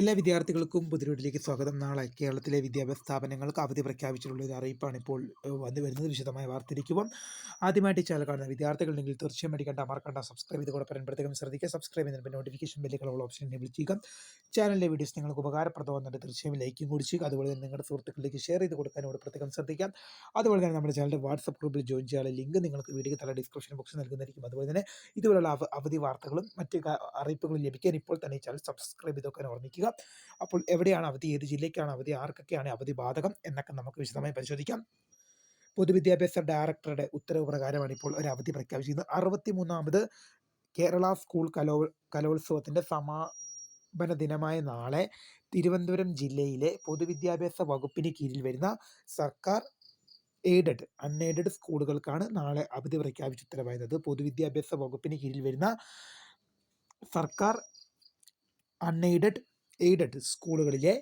എല്ലാ വിദ്യാർത്ഥികൾക്കും പുതിരോട്ടിലേക്ക് സ്വാഗതം. നാളെ കേരളത്തിലെ വിദ്യാഭ്യാസ സ്ഥാപനങ്ങൾക്ക് അവധി പ്രഖ്യാപിച്ചിട്ടുള്ള ഒരു അറിയിപ്പാണ് ഇപ്പോൾ വന്നു വരുന്നത്. വിശദമായ വാർത്തയിരിക്കുമ്പോൾ ആദ്യമായിട്ട് ചാനൽ കാണുന്ന വിദ്യാർത്ഥികളുണ്ടെങ്കിൽ തീർച്ചയായും അടിക്കേണ്ട മറക്കണ്ട സബ്സ്ക്രൈബ് ചെയ്ത് കൂടെ പ്രത്യേകം ശ്രദ്ധിക്കുക. സബ്സ്ക്രൈബ് ചെയ്യുന്നതിന് നോട്ടിഫിക്കേഷൻ ബില്ലുകളുള്ള ഓപ്ഷൻ എനേബിൾ ചെയ്യുക. ചാനലിലെ വീഡിയോസ് നിങ്ങൾക്ക് ഉപകാരപ്രദമാകുന്നുണ്ട്. തീർച്ചയായും ലൈക്കും കൂടി അതുപോലെ തന്നെ നിങ്ങളുടെ സുഹൃത്തുക്കളിലേക്ക് ഷെയർ ചെയ്ത് കൊടുക്കാനോട് പ്രത്യേകം ശ്രദ്ധിക്കാം. അതുപോലെ തന്നെ നമ്മുടെ ചാനലിന്റെ വാട്സപ്പ് ഗ്രൂപ്പിൽ ജോയിൻ ചെയ്യാനുള്ള ലിങ്ക് നിങ്ങൾക്ക് വീഡിയോ തല ഡിസ്ക്രിപ്ഷൻ ബോക്സിൽ നൽകുന്നതായിരിക്കും. അതുപോലെ തന്നെ ഇതുപോലുള്ള അവ- അവധി വാർത്തകളും മറ്റ് അറിയിപ്പുകളും ലഭിക്കാൻ ഇപ്പോൾ തന്നെ ചാനൽ സബ്സ്ക്രൈബ് ചെയ്തൊക്കെ ഓർമ്മിക്കുക. അപ്പോൾ എവിടെയാണ് അവധി ഏത് ജില്ലയ്ക്കാണ് അവധി ആർക്കൊക്കെയാണ് അവധി ബാധകം എന്നൊക്കെ നമുക്ക് വിശദമായി പരിശോധിക്കാം. പൊതുവിദ്യാഭ്യാസ ഡയറക്ടറുടെ ഉത്തരവ് പ്രകാരമാണ് ഇപ്പോൾ ഒരു അവധി പ്രഖ്യാപിച്ചിരിക്കുന്നത്. അറുപത്തിമൂന്നാമത് കേരള സ്കൂൾ കലോ കലോത്സവത്തിന്റെ സമാപന ദിനമായ നാളെ തിരുവനന്തപുരം ജില്ലയിലെ പൊതുവിദ്യാഭ്യാസ വകുപ്പിന് കീഴിൽ വരുന്ന സർക്കാർ എയ്ഡഡ് അൺഎയ്ഡഡ് സ്കൂളുകൾക്കാണ് നാളെ അവധി പ്രഖ്യാപിച്ച ഉത്തരവായത്. പൊതുവിദ്യാഭ്യാസ വകുപ്പിന് കീഴിൽ വരുന്ന സർക്കാർ അൺഎയ്ഡഡ് എയ്ഡഡ് സ്കൂളുകളിലെ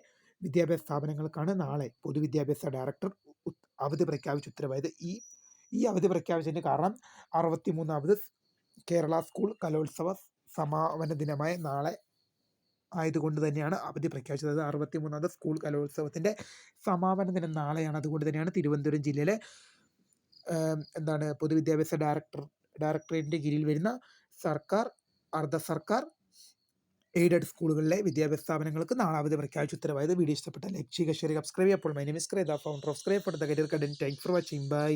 വിദ്യാഭ്യാസ സ്ഥാപനങ്ങൾക്കാണ് നാളെ പൊതുവിദ്യാഭ്യാസ ഡയറക്ടർ അവധി പ്രഖ്യാപിച്ച ഉത്തരവായത്. ഈ ഈ അവധി പ്രഖ്യാപിച്ചതിന് കാരണം അറുപത്തിമൂന്നാമത് കേരള സ്കൂൾ കലോത്സവ സമാപന ദിനമായ നാളെ ആയതുകൊണ്ട് തന്നെയാണ് അവധി പ്രഖ്യാപിച്ചത്. അത് അറുപത്തിമൂന്നാമത് സ്കൂൾ കലോത്സവത്തിന്റെ സമാപന ദിനം നാളെയാണ്. അതുകൊണ്ട് തന്നെയാണ് തിരുവനന്തപുരം ജില്ലയിലെ എന്താണ് പൊതുവിദ്യാഭ്യാസ ഡയറക്ടർ ഡയറക്ടറേറ്റിന്റെ കീഴിൽ വരുന്ന സർക്കാർ അർദ്ധ സർക്കാർ എയ്ഡഡ് സ്കൂളുകളിലെ വിദ്യാഭ്യാസ സ്ഥാപനങ്ങൾക്ക് നാളെ അവധി പ്രഖ്യാപിച്ച. ഉത്തരവായത് വീഡിയോ ഇഷ്ടപ്പെട്ട ലൈക്ക് ചെയ്യുക ഷെയർ സബ്സ്ക്രൈബ് അപ്പോൾ my name is Kretha founder of scribe for the career content thank for watching bye